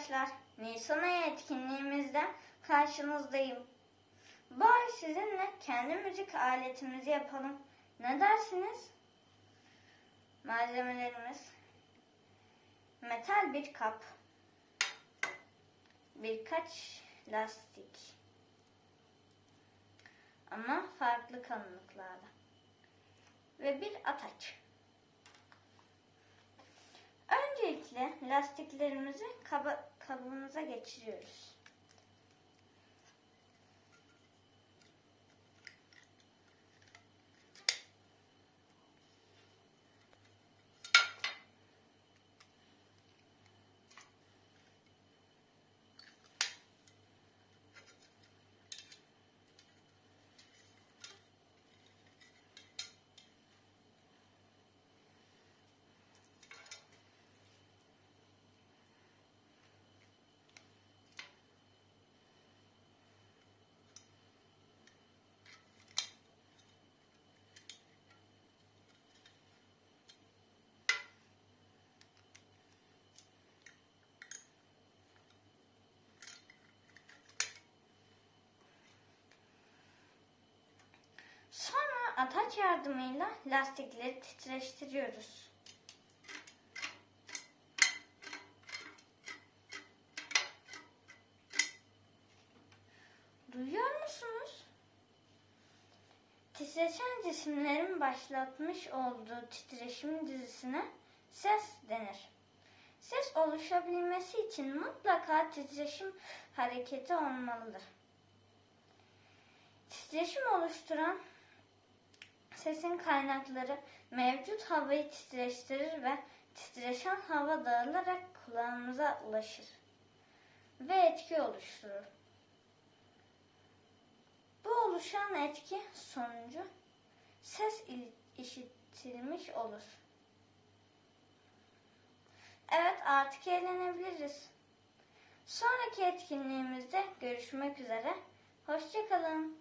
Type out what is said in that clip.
arkadaşlar. Nisan ayı etkinliğimizde karşınızdayım. Bu ay sizinle kendi müzik aletimizi yapalım. Ne dersiniz? Malzemelerimiz metal bir kap, birkaç lastik ama farklı kalınlıklarda ve bir ataç. Lastiklerimizi kaba, kabımıza geçiriyoruz. Ataç yardımıyla lastikleri titreştiriyoruz. Duyuyor musunuz? Titreşen cisimlerin başlatmış olduğu titreşim dizisine ses denir. Ses oluşabilmesi için mutlaka titreşim hareketi olmalıdır. Titreşim oluşturan sesin kaynakları mevcut havayı titreştirir ve titreşen hava dağılarak kulağımıza ulaşır ve etki oluşturur. Bu oluşan etki sonucu ses il- işitilmiş olur. Evet artık eğlenebiliriz. Sonraki etkinliğimizde görüşmek üzere. Hoşçakalın.